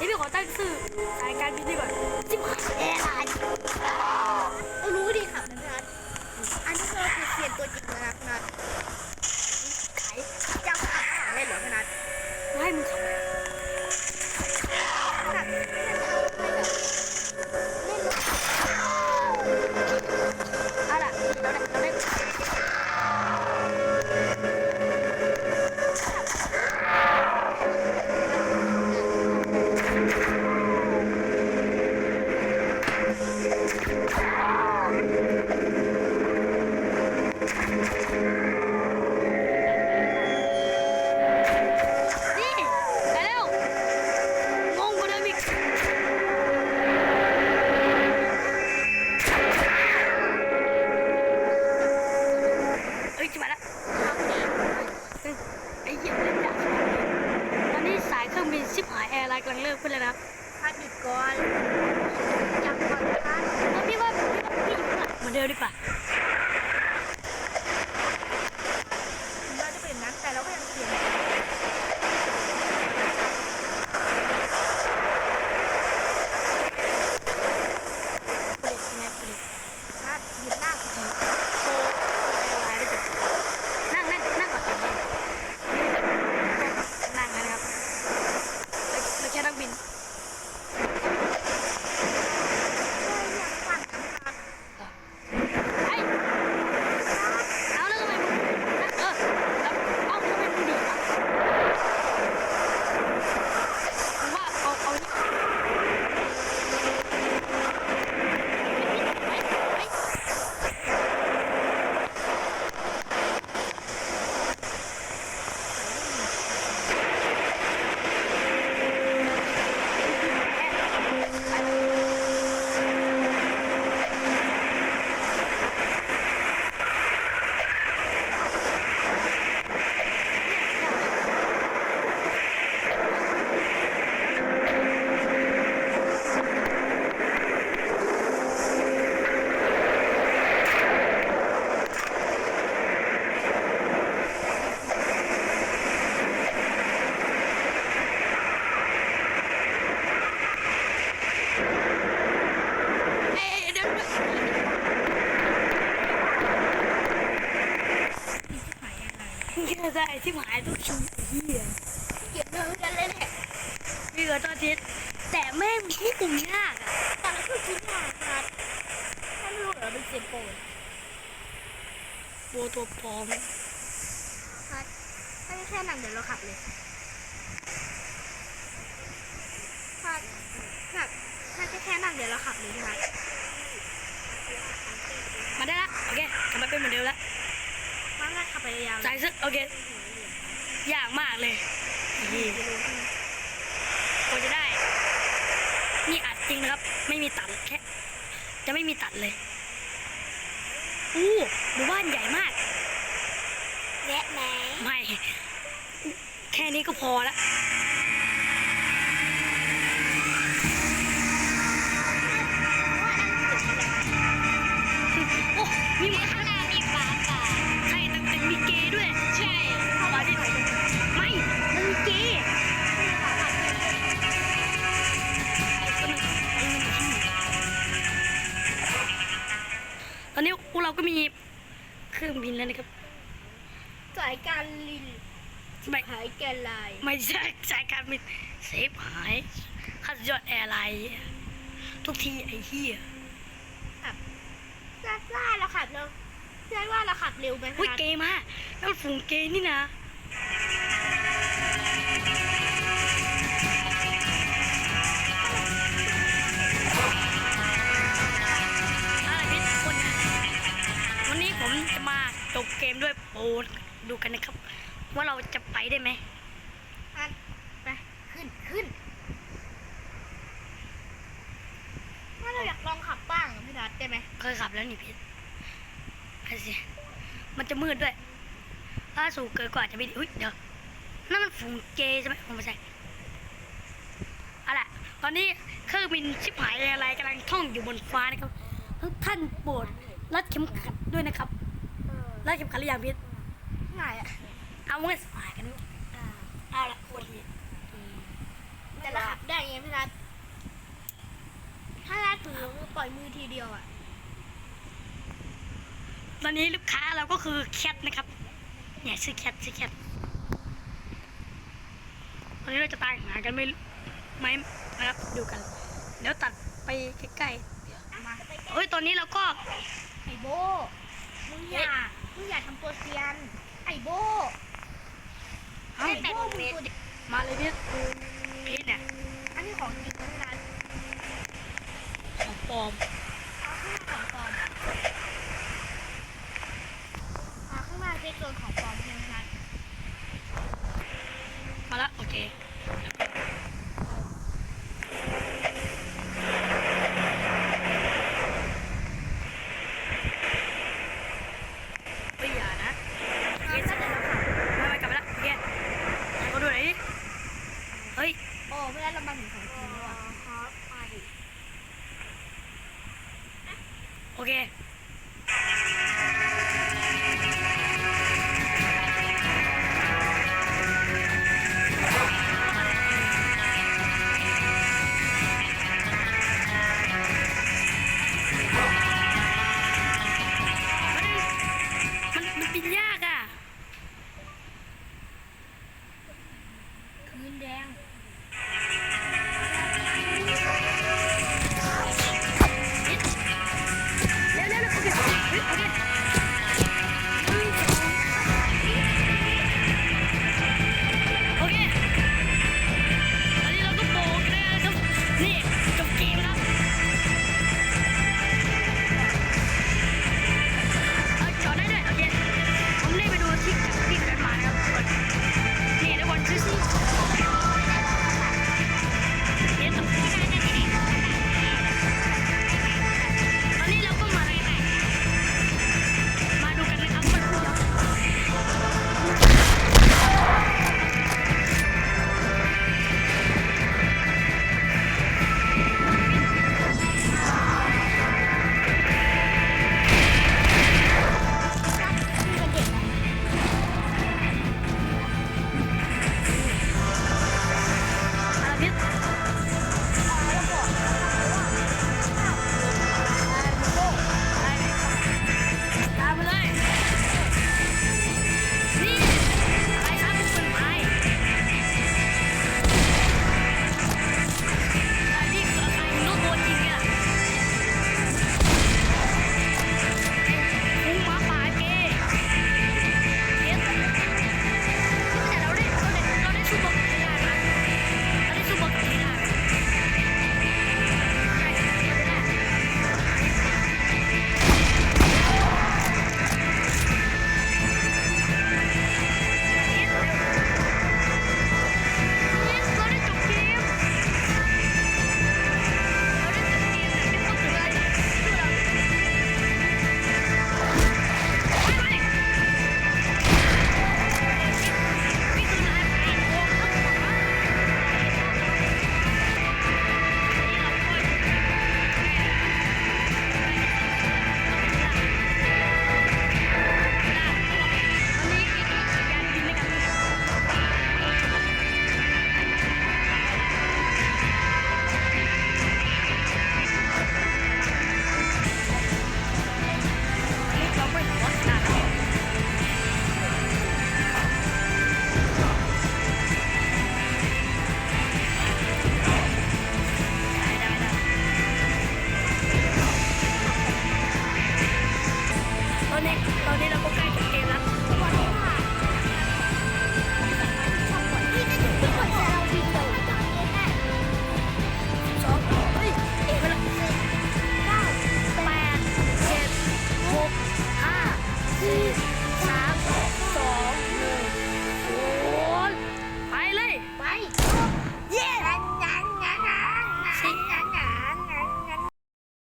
因为我当时才刚进这个，进 แอร์ไลน์กำลังเลิกขึ้นแล้วนะพัดหยุดก่อนจับก่อนพัดแล้วพี่ว่าพี่ว่าพี่อยู่ข้างหลังเหมือนเดิมดีกว่าเราจะเป็นนักแต่เราก็ยังเสี่ยง เปลี่ยนยังไงเปลี่ยน พัดหยุดหน้า โชว์โชว์แอร์ไลน์ได้จุดนั่งนั่งนั่งก่อนนั่งนะครับไม่ใช่นักบิน อยากปั่นนะครับ ไอ้เอาแล้วทำไมมึงนั่งเออแล้วเอ้าทำไมมึงดีวะผมว่าเอาเอานี่ไปไป เอ้ยเดี๋ยวเดี๋ยว หายยังไง เหี้ยได้ที่หมายทุกทีเหี้ยเก็บเงินกันเลยแหละพี่ขอนทิศแต่แม่งควบคุมยากอะแต่เราคือคิดว่าพับถ้าไม่รู้เราเป็นเซียนโปรโบตัวปลอมครับถ้าแค่นั่งเดี๋ยวเราขับเลยพัดแบบถ้าแค่นั่งเดี๋ยวเราขับเลยพัด มาได้ละโอเคกลับมาเป็นเหมือนเดิมละ ว่าง่ายขับไปยาวๆ สายซึกโอเคยากมากเลยนี่กว่าจะได้ นี่อัดจริงนะครับ ไม่มีตัดแค่ จะไม่มีตัดเลย อู้หมู่บ้านใหญ่มากแวะไหมไม่ แค่นี้ก็พอละโอ้มีหมาข้างหน้ามีฟ้า ไม่หายแกนลายไม่ใช่สายการบินเซฟหายข้าสุดยอดแอร์ไลน์ทุกทีไอ้เหี้ยจะว่าเราขับเราจะว่าเราขับเร็วไหมอุ้ยคะเกย์มานั่นมันฝูงเกย์นี่นะอะไรพี่ทุกคนวันนี้ผมจะมาจบเกมด้วยโปรดูกันนะครับ ว่าเราจะไปได้ไหมพัดไปขึ้นขึ้นถ้าเราอยากลองขับบ้างพี่นัทได้ไหมเคยขับแล้วนี่พี่ไปสิมันจะมืดด้วยถ้าสูงเกินกว่าจะไม่ดีอุ้ยเดี๋ยวนั่นมันฝูงเกย์ใช่ไหมผมไม่ใช่เอาล่ะตอนนี้เครื่องบินชิบหายอะไรกำลังท่องอยู่บนฟ้านะครับทุกท่านโปรดรัดเข็มขัดด้วยนะครับรัดเข็มขัดหรือยังพี่ง่ายอะ เอาเงินสายกันด้วยเอาละโคตรดีแต่เราขับได้ไงพี่นัทปล่อยมือทีเดียวอะ ตอนนี้ลูกค้าเราก็คือแคทนะครับ เนี่ยชื่อแคทชื่อแคทตอนนี้เราจะตายหากันไม่ไหมนะครับดูกัน เดี๋ยวตัดไปใกล้มาๆเฮ้ยตอนนี้เราก็ไอโบมึงอย่ามึงอย่าทำตัวเซียน ไอโบ เอ้าไอโบมึงตัวเด็กมาเลยพี่พีทเนี่ยอันนี้ของจริงนะนัทของปลอม Yeah.